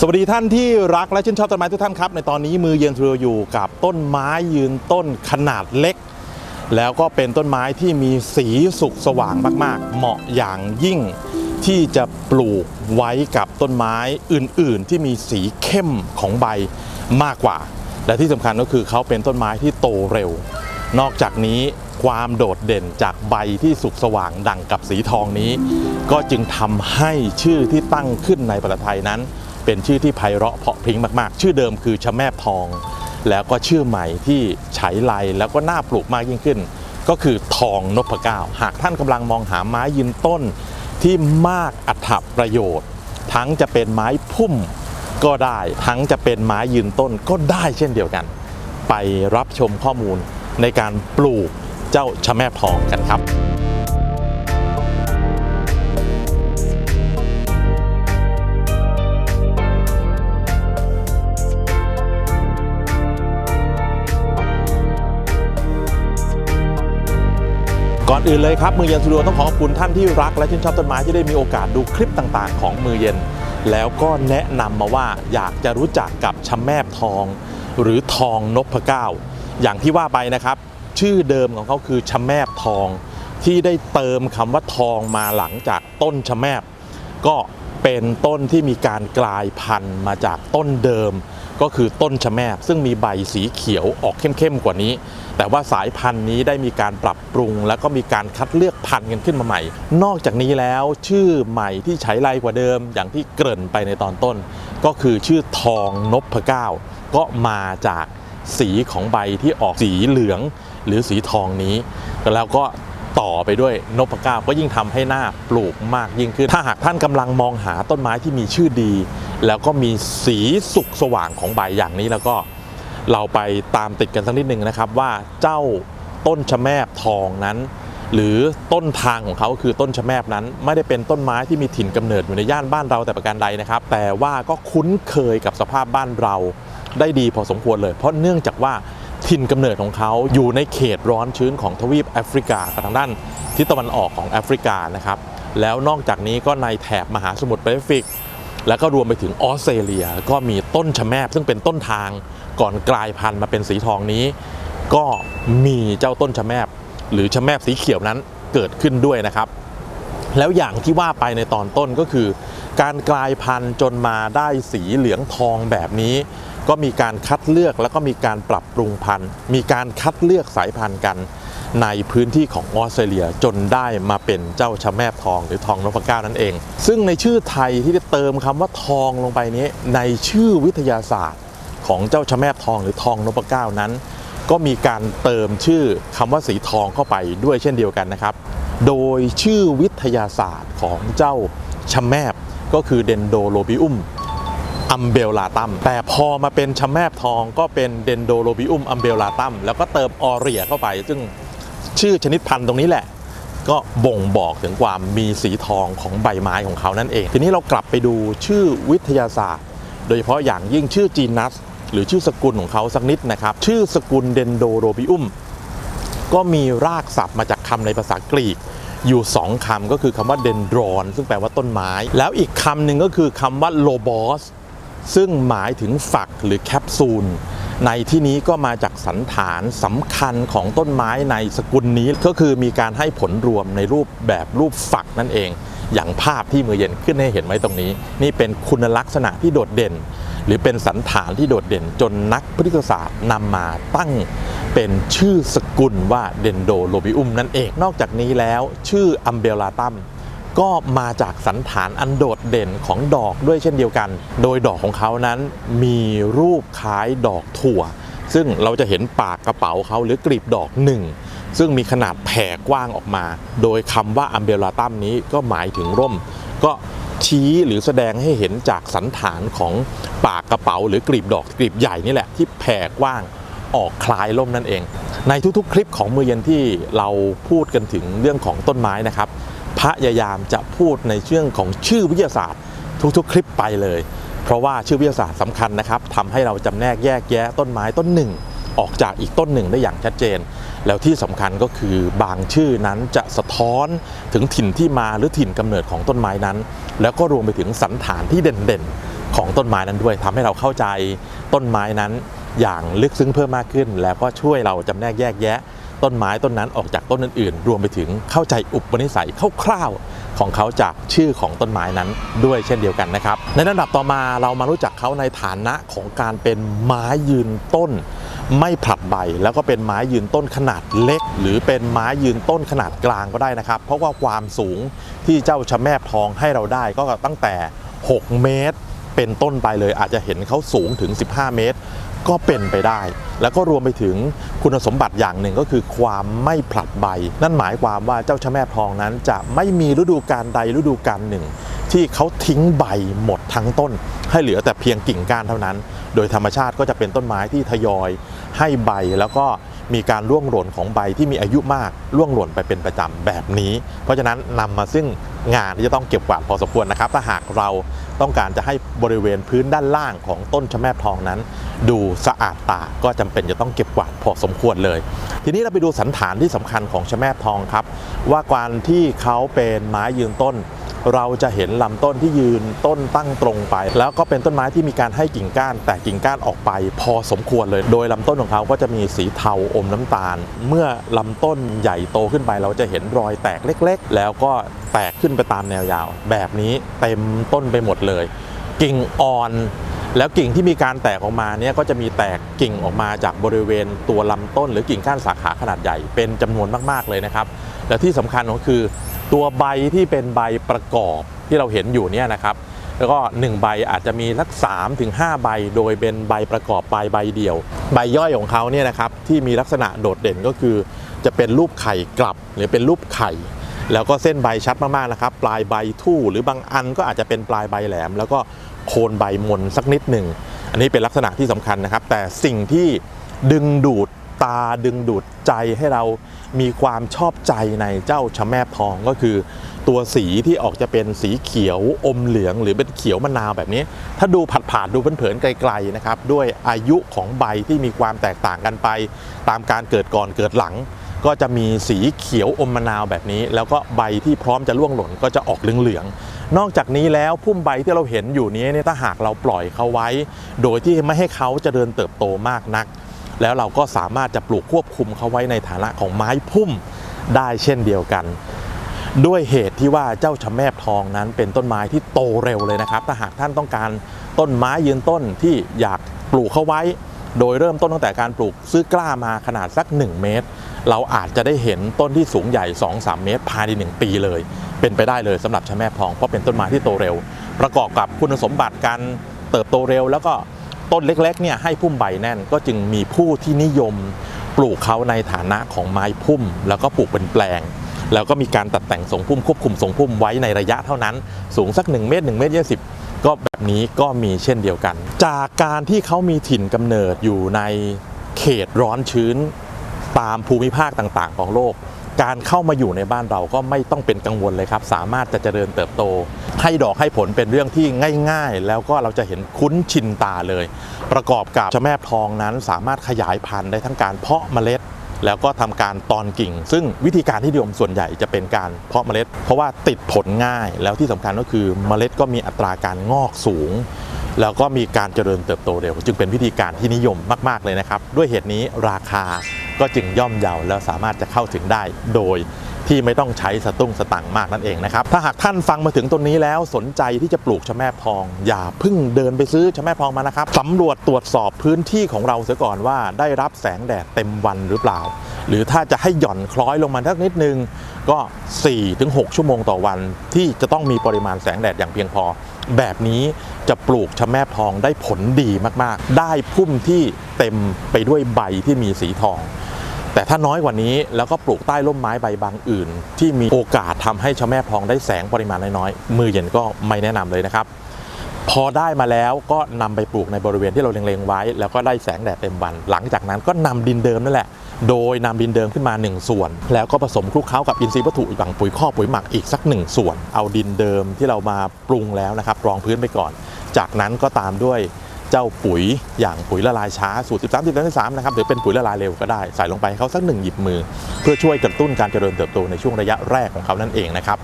สวัสดีท่านที่รักและชื่นชอบต้นไม้ทุกท่านครับ ในตอนนี้มือเย็นทรูอยู่กับต้นไม้ยืนต้นขนาดเล็ก แล้วก็เป็นต้นไม้ที่มีสีสุกสว่างมาก ๆ เหมาะอย่างยิ่งที่จะปลูกไว้กับต้นไม้อื่น ๆ ที่มีสีเข้มของใบมากกว่า และที่สำคัญก็คือเขาเป็นต้นไม้ที่โตเร็ว นอกจากนี้ความโดดเด่นจากใบที่สุกสว่างดังกับสีทองนี้ ก็จึงทำให้ชื่อที่ตั้งขึ้นในภาษาไทยนั้น เป็นชื่อที่ไพเราะเพาะพริ้งมากๆ ชื่อเดิมคือชะแมบทอง แล้วก็ชื่อใหม่ที่ฉายไลแล้วก็น่าปลูกมากยิ่งขึ้น ก็คือทองนพเก้า หากท่านกำลังมองหาไม้ยืนต้นที่มากอัตประโยชน์ ทั้งจะเป็นไม้พุ่มก็ได้ ทั้งจะเป็นไม้ยืนต้นก็ได้เช่นเดียวกัน ไปรับชมข้อมูลในการปลูกเจ้าชะแมบทองกันครับ อื่นเลยครับมือเย็นสตูดิโอต้องขอขอบคุณท่านที่รัก และชื่นชอบต้นไม้ที่ได้มีโอกาสดูคลิปต่างๆ ของมือเย็น แล้วก็แนะนำมาว่าอยากจะรู้จักกับชะแมบทอง หรือทองนพเก้า อย่างที่ว่าไปนะครับ ชื่อเดิมของเขาคือชะแมบทอง ที่ได้เติมคำว่าทองมาหลังจากต้นชะแมบก็เป็นต้นที่มีการกลายพันธุ์มาจากต้นเดิม ก็คือต้นชะแมบซึ่งมีใบสีเขียวออกเข้มๆกว่านี้ แต่ว่าสายพันธุ์นี้ได้มีการปรับปรุง แล้วก็มีการคัดเลือกพันธุ์กันขึ้นมาใหม่ นอกจากนี้แล้วชื่อใหม่ที่ใช้ไรกว่าเดิม อย่างที่เกริ่นไปในตอนต้น ก็คือชื่อทองนพเก้าก็มาจากสีของใบที่ออกสีเหลืองหรือสีทองนี้ แล้วก็ต่อไปด้วยนพเก้าก็ยิ่งทำให้หน้าปลูกมากยิ่งขึ้น ถ้าหากท่านกำลังมองหาต้นไม้ที่มีชื่อดี แล้วก็มีสีสุกสว่างของใบอย่างนี้แล้วก็เราไปตามติดกันสักนิดนึงนะครับว่าเจ้าต้นชะแมบทองนั้น หรือต้นทางของเขาคือต้นชะแมบนั้น ไม่ได้เป็นต้นไม้ที่มีถิ่นกำเนิดอยู่ในย่านบ้านเราแต่ประการใดนะครับ แต่ว่าก็คุ้นเคยกับสภาพบ้านเราได้ดีพอสมควรเลย เพราะเนื่องจากว่าถิ่นกำเนิดของเขาอยู่ในเขตร้อนชื้นของทวีปแอฟริกาทางด้านทิศตะวันออกของแอฟริกานะครับแล้วนอกจากนี้ก็ในแถบมหาสมุทรแปซิฟิก แล้วก็รวมไปถึงออสเตรเลียก็มีต้นชะแมบซึ่งเป็นต้นทางก่อนกลายพันธุ์มาเป็นสีทองนี้ ก็มีเจ้าต้นชะแมบหรือชะแมบสีเขียวนั้นเกิดขึ้นด้วยนะครับ แล้วอย่างที่ว่าไปในตอนต้นก็คือ การกลายพันธุ์จนมาได้สีเหลืองทองแบบนี้ ก็มีการคัดเลือกแล้วก็มีการปรับปรุงพันธุ์ มีการคัดเลือกสายพันธุ์กัน ในพื้นที่ของออสเตรเลียจนได้มาเป็นเจ้าชะแมบทองหรือทองนพเก้านั่นเอง ซึ่งในชื่อไทยที่ได้เติมคำว่าทองลงไปนี้ ในชื่อวิทยาศาสตร์ของเจ้าชะแมบทองหรือทองนพเก้านั้น ก็มีการเติมชื่อคำว่าสีทองเข้าไปด้วยเช่นเดียวกันนะครับ โดยชื่อวิทยาศาสตร์ของเจ้าชะแมบก็คือเดนโดโลบิอุมอัมเบลลาตัมแต่พอมาเป็นชะแมบทองก็เป็นเดนโดโลบิอุมอัมเบลลาตัมแล้วก็เติมออเรียเข้าไป ซึ่ง ชื่อชนิดพันธุ์ตรงนี้แหละ ก็บ่งบอกถึงความมีสีทองของใบไม้ของเขานั่นเอง ทีนี้เรากลับไปดูชื่อวิทยาศาสตร์ โดยเฉพาะอย่างยิ่งชื่อจีนัส หรือชื่อสกุลของเขาสักนิดนะครับ ชื่อสกุลเดนโดโรบิอุมก็มีรากศัพท์มาจากคำในภาษากรีกอยู่ 2คำก็คือคำว่าเดนดรอนซึ่งแปลว่าต้นไม้ แล้วอีกคำหนึ่งก็คือคำว่าโลบอสซึ่งหมายถึงฝักหรือแคปซูล ในที่นี้ก็มาจากสันฐานสำคัญของต้นไม้ในสกุลนี้ก็คือมีการให้ผลรวมในรูปแบบรูปฝักนั่นเอง อย่างภาพที่มือเย็นขึ้นให้เห็นไว้ตรงนี้ นี่เป็นคุณลักษณะที่โดดเด่น หรือเป็นสันฐานที่โดดเด่นจนนักพฤกษศาสตร์นำมาตั้งเป็นชื่อสกุลว่าเดนโดโลบิอุมนั่นเอง นอกจากนี้แล้วชื่ออัมเบลลาตัม ก็มาจากสันฐานอันโดดเด่นของดอกด้วยเช่นเดียวกัน โดยดอกของเขานั้นมีรูปคล้ายดอกถั่ว ซึ่งเราจะเห็นปากกระเป๋าเขาหรือกลีบดอกหนึ่งซึ่งมีขนาดแผ่กว้างออกมา โดยคำว่าอัมเบลาตัมนี้ก็หมายถึงร่ม ก็ชี้หรือแสดงให้เห็นจากสันฐานของปากกระเป๋าหรือกลีบดอกกลีบใหญ่นี่แหละที่แผ่กว้างออกคล้ายร่มนั่นเอง ในทุกๆ คลิปของมือเย็นที่เราพูดกันถึงเรื่องของต้นไม้นะครับ พยายามจะพูดในเรื่องของชื่อวิทยาศาสตร์ ทุกๆ คลิปไปเลย เพราะว่าชื่อวิทยาศาสตร์สำคัญนะครับทำให้เราจำแนกแยกแยะต้นไม้ต้นหนึ่ง ออกจากอีกต้นหนึ่งได้อย่างชัดเจน แล้วที่สำคัญก็คือบางชื่อนั้นจะสะท้อนถึงถิ่นที่มาหรือถิ่นกำเนิดของต้นไม้นั้น แล้วก็รวมไปถึงสันฐานที่เด่นๆของต้นไม้นั้นด้วยทำให้เราเข้าใจต้นไม้นั้นอย่างลึกซึ้งเพิ่มมากขึ้น แล้วก็ช่วยเราจำแนกแยกแยะ ต้นไม้ต้นนั้นออกจากต้นอื่นๆ รวมไปถึงเข้าใจอุปนิสัยคร่าวๆของเขาจากชื่อของต้นไม้นั้นด้วยเช่นเดียวกันนะครับ ในระดับต่อมาเรามารู้จักเขาในฐานะของการเป็นไม้ยืนต้น ไม่ผลัดใบแล้วก็เป็นไม้ยืนต้นขนาดเล็ก หรือเป็นไม้ยืนต้นขนาดกลางก็ได้นะครับ เพราะว่าความสูงที่เจ้าชะแมบทองให้เราได้ก็ตั้งแต่ 6 เมตร เป็นต้นไปเลยอาจจะเห็นเขาสูงถึง 15 เมตร ก็เป็นไปได้ แล้วก็รวมไปถึงคุณสมบัติอย่างหนึ่งก็คือความไม่ผลัดใบ นั่นหมายความว่าเจ้าชะแม่พองนั้น จะไม่มีฤดูการใดฤดูการหนึ่ง ที่เขาทิ้งใบหมดทั้งต้น ให้เหลือแต่เพียงกิ่งก้านเท่านั้น โดยธรรมชาติก็จะเป็นต้นไม้ที่ทยอยให้ใบแล้วก็ มีการร่วงหล่นของใบที่มีอายุมากร่วงหล่นไปเป็นประจำแบบนี้ เพราะฉะนั้นนำมาซึ่งงานที่จะต้องเก็บกวาดพอสมควรนะครับ ถ้าหากเราต้องการจะให้บริเวณพื้นด้านล่างของต้นชะแมบทองนั้น ดูสะอาดตาก็จำเป็นจะต้องเก็บกวาดพอสมควรเลย ทีนี้เราไปดูสันฐานที่สำคัญของชะแมบทองครับ ว่าการที่เขาเป็นไม้ยืนต้น เราจะเห็นลำต้นที่ยืนต้นตั้งตรงไป แล้วก็เป็นต้นไม้ที่มีการให้กิ่งก้าน แต่กิ่งก้านออกไป พอสมควรเลย โดยลำต้นของเขาก็จะมีสีเทาอมน้ำตาล เมื่อลำต้นใหญ่โตขึ้นไป เราจะเห็นรอยแตกเล็ก ๆ แล้วก็แตกขึ้นไปตามแนวยาว แบบนี้เต็มต้นไปหมดเลย กิ่งอ่อนแล้วกิ่งที่มีการแตกออกมาเนี่ยก็จะมีแตกกิ่งออกมาจากบริเวณตัวลำต้น หรือกิ่งก้านสาขาขนาดใหญ่เป็นจำนวนมากๆเลยนะครับ และที่สำคัญก็คือ ตัวใบที่เป็นใบประกอบที่เราเห็นอยู่เนี่ยนะครับ แล้วก็ 1 ใบอาจจะมีสัก3ถึง5ใบ โดยเป็นใบประกอบปลายใบเดียว ใบย่อยของเขาเนี่ยนะครับที่มีลักษณะโดดเด่นก็คือ จะเป็นรูปไข่กลับหรือเป็นรูปไข่ แล้วก็เส้นใบชัดมากๆนะครับ ปลายใบทู่หรือบางอันก็อาจจะเป็นปลายใบแหลม แล้วก็โคนใบมนสักนิดหนึ่งอันนี้เป็นลักษณะที่สำคัญนะครับ แต่สิ่งที่ดึงดูดตาดึงดูดใจให้เรา มีความชอบใจในเจ้าชะแมบทองก็คือ ตัวสีที่ออกจะเป็นสีเขียวอมเหลือง หรือเป็นเขียวมะนาวแบบนี้ ถ้าดูผัดผ่านดูเผินๆไกลๆนะครับด้วยอายุของใบที่มีความแตกต่างกันไป ตามการเกิดก่อนเกิดหลัง ก็จะมีสีเขียวอมมะนาวแบบนี้ แล้วก็ใบที่พร้อมจะร่วงหล่นก็จะออกเหลืองๆนอกจากนี้แล้วพุ่มใบที่เราเห็นอยู่นี้เนี่ยถ้าหากเราปล่อยเขาไว้ โดยที่ไม่ให้เขาจเจริญเติบโตมากนัก แล้วเราก็สามารถจะปลูกควบคุมเขาไว้ในฐานะของไม้พุ่มได้เช่นเดียวกัน ด้วยเหตุที่ว่าเจ้าชะแมบทองนั้นเป็นต้นไม้ที่โตเร็วเลยนะครับ ถ้าหากท่านต้องการต้นไม้ยืนต้นที่อยากปลูกเขาไว้ โดยเริ่มต้นตั้งแต่การปลูกซื้อกล้ามาขนาดสัก 1 เมตร เราอาจจะได้เห็นต้นที่สูงใหญ่ 2-3 เมตรภายใน 1 ปีเลย เป็นไปได้เลยสำหรับชะแมบทองเพราะเป็นต้นไม้ที่โตเร็ว ประกอบกับคุณสมบัติการเติบโตเร็วแล้วก็ ต้นเล็กๆเนี่ยให้พุ่มใบแน่นก็จึงมีผู้ที่นิยมปลูกเขาในฐานะของไม้พุ่ม แล้วก็ปลูกเป็นแปลง แล้วก็มีการตัดแต่งทรงพุ่มควบคุมทรงพุ่มไว้ในระยะเท่านั้น สูงสัก 1 เมตร1เมตรยี่สิบก็แบบนี้ก็มีเช่นเดียวกัน จากการที่เขามีถิ่นกำเนิดอยู่ในเขตร้อนชื้นตามภูมิภาคต่างๆ ของโลก การเข้ามาอยู่ในบ้านเราก็ไม่ต้องเป็นกังวลเลยครับ สามารถจะเจริญเติบโต ให้ดอกให้ผลเป็นเรื่องที่ง่าย ๆ แล้วก็เราจะเห็นคุ้นชินตาเลย ประกอบกับชะแมบทองนั้นสามารถขยายพันธุ์ได้ทั้งการเพาะเมล็ดแล้วก็ทำการตอนกิ่ง ซึ่งวิธีการที่นิยมส่วนใหญ่จะเป็นการเพาะเมล็ด เพราะว่าติดผลง่าย แล้วที่สำคัญก็คือเมล็ดก็มีอัตราการงอกสูง แล้วก็มีการเจริญเติบโตเร็ว จึงเป็นวิธีการที่นิยมมาก ๆ เลยนะครับ ด้วยเหตุนี้ราคา ก็จึงย่อมเยาแล้วสามารถจะเข้าถึงได้โดยที่ไม่ต้องใช้สตุ้งสตังมากนั่นเองนะครับ ถ้าหากท่านฟังมาถึงตรงนี้แล้วสนใจที่จะปลูกชะแม่พอง อย่าเพิ่งเดินไปซื้อชะแม่พองมานะครับสำรวจตรวจสอบพื้นที่ของเราเสียก่อนว่าได้รับแสงแดดเต็มวันหรือเปล่า หรือถ้าจะให้หย่อนคล้อยลงมาสักนิดนึงก็ 4-6 ชั่วโมงต่อวัน ที่จะต้องมีปริมาณแสงแดดอย่างเพียงพอ แบบนี้จะปลูกชะแม่ทองได้ผลดีมากๆ ได้พุ่มที่เต็มไปด้วยใบที่มีสีทอง แต่ถ้าน้อยกว่านี้แล้วก็ปลูกใต้ร่มไม้ใบบางอื่น ที่มีโอกาสทำให้ชะแม่ทองได้แสงปริมาณน้อยๆมือเย็นก็ไม่แนะนำเลยนะครับ พอได้มาแล้วก็นำไปปลูกในบริเวณที่เราเล็งๆไว้ แล้วก็ได้แสงแดดเต็มวัน หลังจากนั้นก็นำดินเดิมนั่นแหละ โดยนำดินเดิมขึ้นมา 1 ส่วน แล้วก็ผสมคลุกเคล้ากับอินทรีย์วัตถุอย่างปุ๋ยคอกปุ๋ยหมักอีกสัก 1 ส่วน เอาดินเดิมที่เรามาปรุงแล้วนะครับรองพื้นไปก่อน จากนั้นก็ตามด้วย เจ้าปุ๋ยอย่างปุ๋ยละลายช้าสูตร 13 13 3นะครับหรือเป็นปุ๋ยละลายเร็วก็ได้ ใส่ลงไปเขาสักหนึ่งหยิบมือ เพื่อช่วยกระตุ้นการเจริญเติบโตในช่วงระยะแรกของเขานั่นเองนะครับ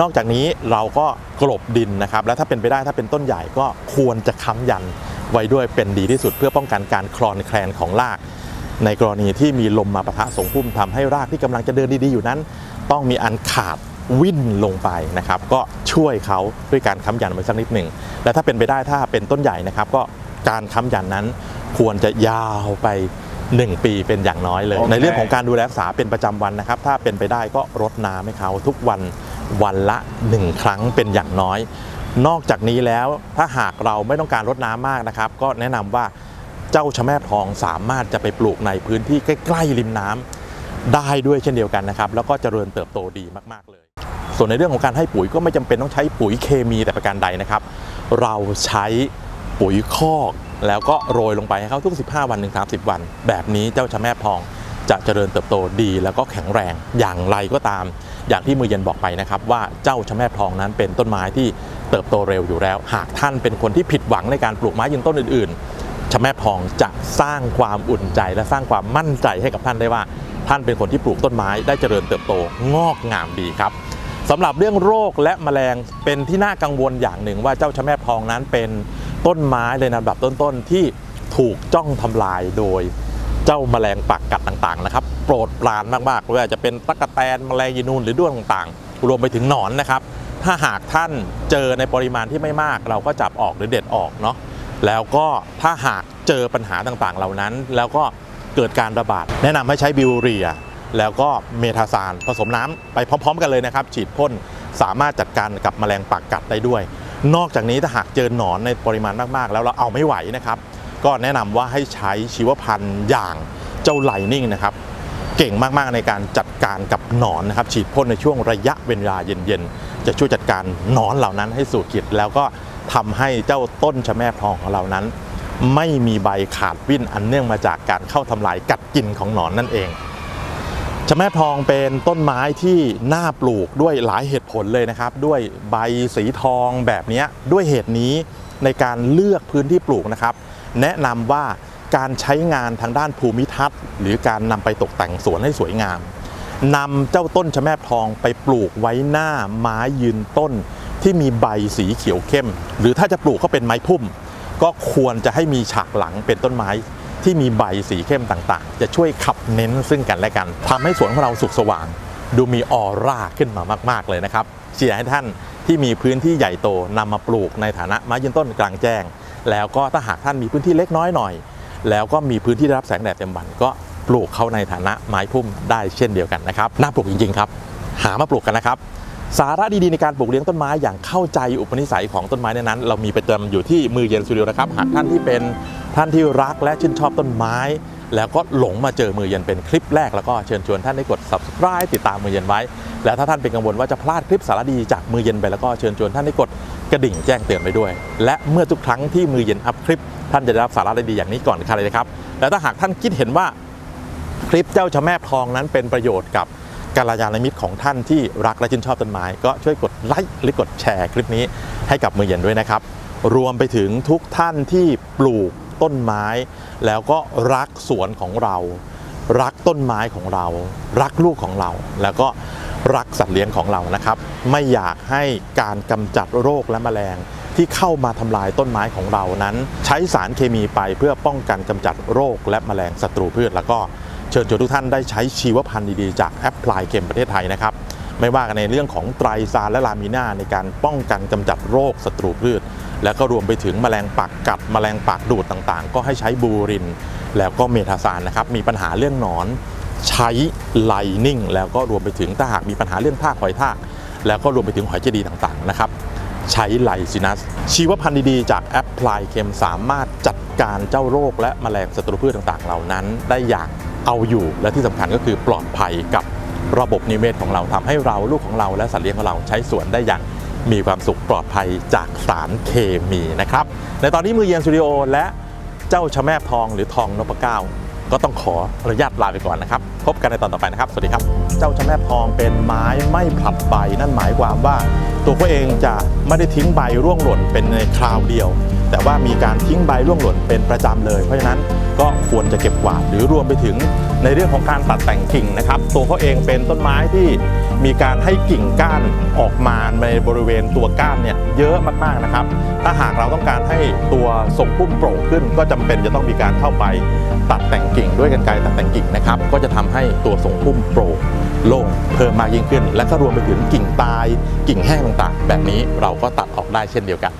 นอกจากนี้เราก็กลบดินนะครับ และถ้าเป็นไปได้ถ้าเป็นต้นใหญ่ก็ควรจะค้ำยันไว้ด้วยเป็นดีที่สุด เพื่อป้องกันการคลอนแคลนของราก ในกรณีที่มีลมมาปะทะสงพุ่มทำให้รากที่กำลังจะเดินดีๆอยู่นั้น ต้องมีอันขาดวิ่นลงไปนะครับ ก็ช่วยเขาด้วยการค้ำยันไว้สักนิดหนึ่งและถ้าเป็นไปได้ถ้าเป็นต้นใหญ่นะครับ ก็ การค้ำยันนั้นควรจะยาวไป 1 ปีเป็นอย่างน้อยเลยโอเคในเรื่องของการดูแลรักษาเป็นประจำวันนะครับ ถ้าเป็นไปได้ก็รดน้ำให้เขาทุกวันวันละ 1 ครั้งเป็นอย่างน้อย นอกจากนี้แล้วถ้าหากเราไม่ต้องการรดน้ำมากนะครับ ก็แนะนำว่าเจ้าชะแม่ทองสามารถจะไปปลูกในพื้นที่ใกล้ๆริมน้ำได้ด้วยเช่นเดียวกันนะครับ แล้วก็เจริญเติบโตดีมากๆเลย ส่วนในเรื่องของการให้ปุ๋ยก็ไม่จำเป็นต้องใช้ปุ๋ยเคมีแต่ประการใดนะครับ เราใช้ ปุ๋ยคอกแล้วก็โรยลงไปให้เขาทุก 15 วันถึง30 วัน แบบนี้เจ้าชะแม่ทองจะเจริญเติบโตดีแล้วก็แข็งแรงอย่างไรก็ตาม อย่างที่มือเย็นบอกไปนะครับว่าเจ้าชะแม่ทองนั้นเป็นต้นไม้ที่เติบโตเร็วอยู่แล้ว หากท่านเป็นคนที่ผิดหวังในการปลูกไม้ยืนต้นอื่นๆชะแม่ทองจะสร้างความอุ่นใจและสร้างความมั่นใจให้กับท่านได้ว่า ท่านเป็นคนที่ปลูกต้นไม้ได้เจริญเติบโตงอกงามดีครับสำหรับเรื่องโรคและแมลงเป็นที่น่ากังวลอย่างหนึ่งว่าเจ้าชะแม่ทองนั้นเป็น ต้นไม้ในลำดับบต้นๆที่ถูกจ้องทำลายโดยเจ้าแมลงปากกัดต่างๆนะครับ โปรดปรานมากๆไม่ว่าจะเป็นตะกแตนแมลงยีนูนหรือด้วงต่างๆ รวมไปถึงหนอนนะครับ ถ้าหากท่านเจอในปริมาณที่ไม่มาก เราก็จับออกหรือเด็ดออกเนาะแล้วก็ถ้าหากเจอปัญหาต่างๆ เหล่านั้น แล้วก็เกิดการระบาด แนะนำให้ใช้บิวเรีย แล้วก็เมทาซานผสมน้ำไปพร้อม ๆ กันเลยนะครับ ฉีดพ่นสามารถจัดการกับแมลงปากกัดได้ด้วย นอกจากนี้ถ้าหากเจอหนอนในปริมาณมากๆ แล้วเราเอาไม่ไหวนะครับ ก็แนะนำว่าให้ใช้ชีวพันธุ์อย่างเจ้าไลนิ่งนะครับ เก่งมากๆในการจัดการกับหนอนนะครับ ฉีดพ่นในช่วงระยะเวลาเย็นๆ จะช่วยจัดการหนอนเหล่านั้นให้สู่กิจแล้วก็ทำให้เจ้าต้นชะแม่ทองของเรานั้น ไม่มีใบขาดวิ่นอันเนื่องมาจากการเข้าทำลายกัดกินของหนอนนั่นเอง ชะแม่ทองเป็นต้นไม้ที่น่าปลูกด้วยหลายเหตุผลเลยนะครับ ด้วยใบสีทองแบบนี้ด้วยเหตุนี้ในการเลือกพื้นที่ปลูกนะครับ แนะนำว่าการใช้งานทางด้านภูมิทัศน์ หรือการนำไปตกแต่งสวนให้สวยงามนำเจ้าต้นชะแม่ทองไปปลูกไว้หน้าไม้ยืนต้น ที่มีใบสีเขียวเข้ม หรือถ้าจะปลูกก็เป็นไม้พุ่ม ก็ควรจะให้มีฉากหลังเป็นต้นไม้ ที่มีใบสีเข้มต่างๆ จะช่วยขับเน้นซึ่งกันและกันทำให้สวนของเราสุขสว่าง ดูมีออร่าขึ้นมามากๆเลยนะครับเชียร์ให้ท่านที่มีพื้นที่ใหญ่โตนำมาปลูกในฐานะไม้ยืนต้นกลางแจ้ง แล้วก็ถ้าหากท่านมีพื้นที่เล็กน้อยหน่อย แล้วก็มีพื้นที่ได้รับแสงแดดเต็มวันก็ปลูกเขาในฐานะไม้พุ่มได้เช่นเดียวกันนะครับน่าปลูกจริงๆครับ หามาปลูกกันนะครับสาระดีๆในการปลูกเลี้ยงต้นไม้อย่างเข้าใจอุปนิสัยของต้นไม้นนั้น เรามีประจำอยู่ที่มือเย็นสตูดิโอนะครับ หากท่านที่เป็น ท่านที่รักและชื่นชอบต้นไม้ แล้วก็หลงมาเจอมือเย็นเป็นคลิปแรกแล้วก็เชิญชวนท่านได้กด subscribe ติดตามมือเย็นไว้ แล้วถ้าท่านเป็นกังวลว่าจะพลาดคลิปสารดีจากมือเย็นไปแล้วก็เชิญชวนท่านได้กดกระดิ่งแจ้งเตือนไว้ด้วย และเมื่อทุกครั้งที่มือเย็นอัพคลิป ท่านจะได้รับสาระดีๆอย่างนี้ก่อนใครเลยนะครับแล้วถ้าหากท่านคิดเห็นว่าคลิปเจ้าชะแม่ทองนั้นเป็นประโยชน์กับกัลยาณมิตรของท่านที่รักและชื่นชอบต้นไม้ก็ช่วยกดไลค์หรือกดแชร์คลิปนี้ให้กับมือเย็นด้วยนะครับ รวมไปถึงทุกท่านที่ปลูก ต้นไม้ แล้วก็รักสวนของเรา รักต้นไม้ของเรา รักลูกของเรา แล้วก็รักสัตว์เลี้ยงของเรานะครับ ไม่อยากให้การกำจัดโรคและแมลงที่เข้ามาทำลายต้นไม้ของเรานั้น ใช้สารเคมีไปเพื่อป้องกันกำจัดโรคและแมลงศัตรูพืช แล้วก็เชิญชวนทุกท่านได้ใช้ชีวพันธุ์ดีๆจากแอปพลายเกมประเทศไทยนะครับ ไม่ว่ากันในเรื่องของไตรซานและลามีนาในการป้องกันกำจัดโรคศัตรูพืช แล้วก็รวมไปถึงแมลงปากกัด แมลงปากดูดต่างๆ ก็ให้ใช้บูริน แล้วก็เมทาซานนะครับ มีปัญหาเรื่องหนอน ใช้ไลนิ่ง แล้วก็รวมไปถึงถ้าหากมีปัญหาเรื่องท่าหอยทาก แล้วก็รวมไปถึงหอยเจดีต่างๆนะครับ ใช้ไลซินัส ชีวพันธุ์ดีๆ จากแอปพลายเคมสามารถจัดการเจ้าโรคและแมลงศัตรูพืชต่างๆ เหล่านั้น ได้อย่างเอาอยู่ และที่สำคัญก็คือปลอดภัยกับระบบนิเวศของเราทำให้เราลูกของเราและสัตว์เลี้ยงของเราใช้สวนได้อย่าง มีความสุขปลอดภัยจากสารเคมีนะครับ ในตอนนี้มือเย็นสตูดิโอและเจ้าชะแม่ทองหรือทองนพเก้าก็ต้องขออนุญาตลาไปก่อนนะครับ พบกันในตอนต่อไปนะครับ สวัสดีครับ เจ้าชะแม่ทองเป็นไม้ไม่ผลัดใบ นั่นหมายความว่า ตัวเขาเองจะไม่ได้ทิ้งใบร่วงหล่นเป็นในคราวเดียว แต่ว่ามีการทิ้งใบร่วงหล่นเป็นประจำเลย เพราะฉะนั้น ก็ควรจะเก็บกวาดหรือรวมไปถึงในเรื่องของการตัดแต่งกิ่งนะครับ ตัวเขาเองเป็นต้นไม้ที่มีการให้กิ่งก้านออกมาในบริเวณตัวก้านเนี่ยเยอะมากๆนะครับ ถ้าหากเราต้องการให้ตัวทรงพุ่มโปร่งขึ้น ก็จำเป็นจะต้องมีการเข้าไปตัดแต่งกิ่งด้วยกันไกรตัดแต่งกิ่งนะครับ ก็จะทำให้ตัวทรงพุ่มโปร่งโล่งเพิ่มมากยิ่งขึ้น และก็รวมไปถึงกิ่งตายกิ่งแห้งต่างๆ แบบนี้เราก็ตัดออกได้เช่นเดียวกัน